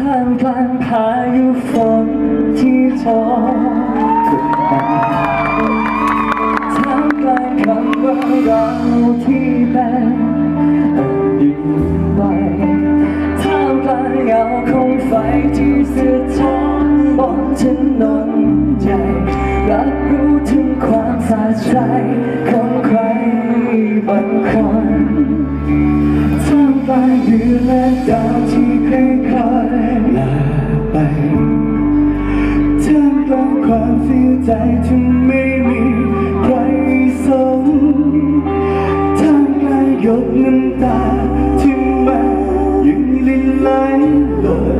ท่ามกลางพายุฝนที่โทรขึ้นมาท่ามกลางคำว่าเราที่เป็นแผ่นดินไหวท่ามกลางเงาของไฟที่สะท้อนบนถนนใหญ่รับรู้ถึงความสะใจของใครบางคนท่ามกลางเดืนและด ความเสียใจที่ไม่มีใครสนท่ามกลางหยดน้ำตาที่มันยังลินไหลเลย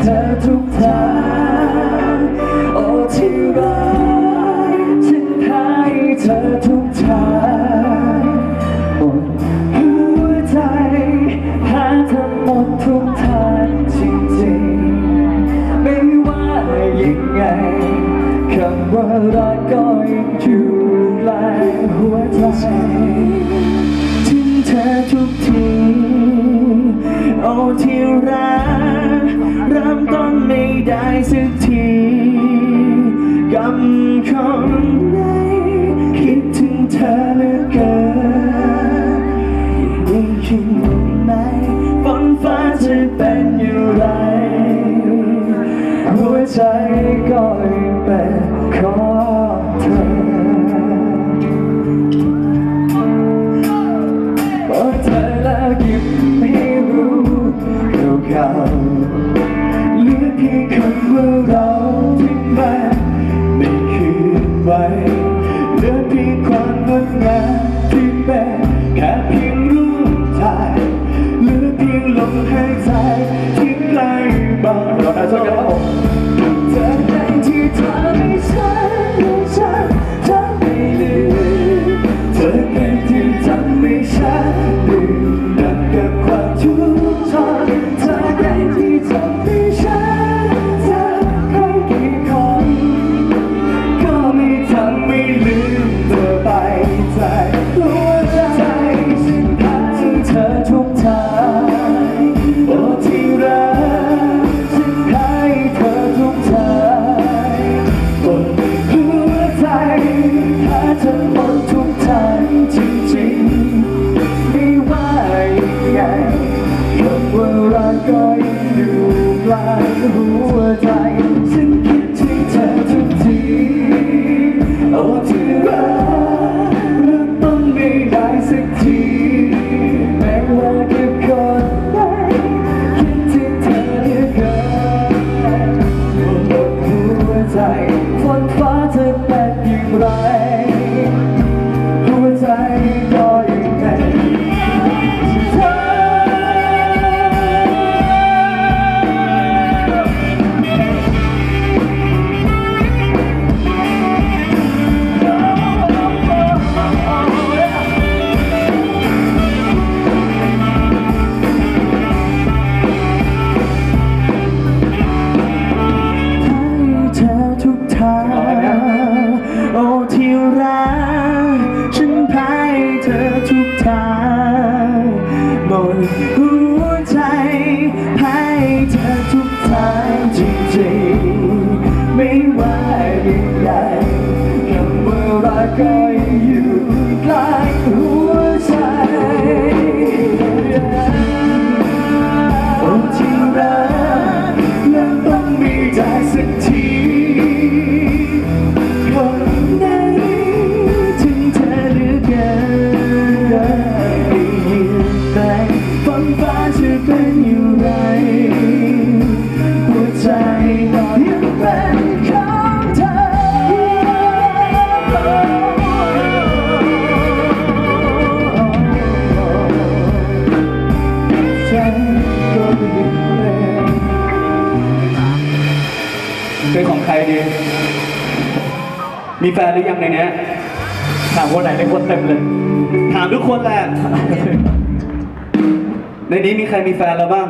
เธอทุกทางโอ้ที่รักฉันให้เธอทุกทางหมดหัวใจหาเธอหมดทุกทางจริงๆ ไม่ว่ายังไงคำว่ารักก็ยังอยู่ใกล้หัวใจ สักทีกับคนไหนคิดถึงเธอเหลือเกินยิ่งคิดไหมฝนฟ้าจะเป็นอย่างไรหัวใจก็ เหลือเพียงความงดงามที่เป็นแค่เพียงรูปถ่ายเหลือเพียงลมหายใจที่ไกลบ้างเราได้ช่วยกัน fly. ทุกทางหมดหัวใจให้เธอทุกทางจริงๆ ไม่ว่าอย่างไรคำว่ารักก็ยังอยู่ใกล้ มีแฟนหรือยังในเนี้ยถามคนไหนในคนเต็มเลย ถามทุกคนแหละ ในนี้มีใครมีแฟนแล้วบ้าง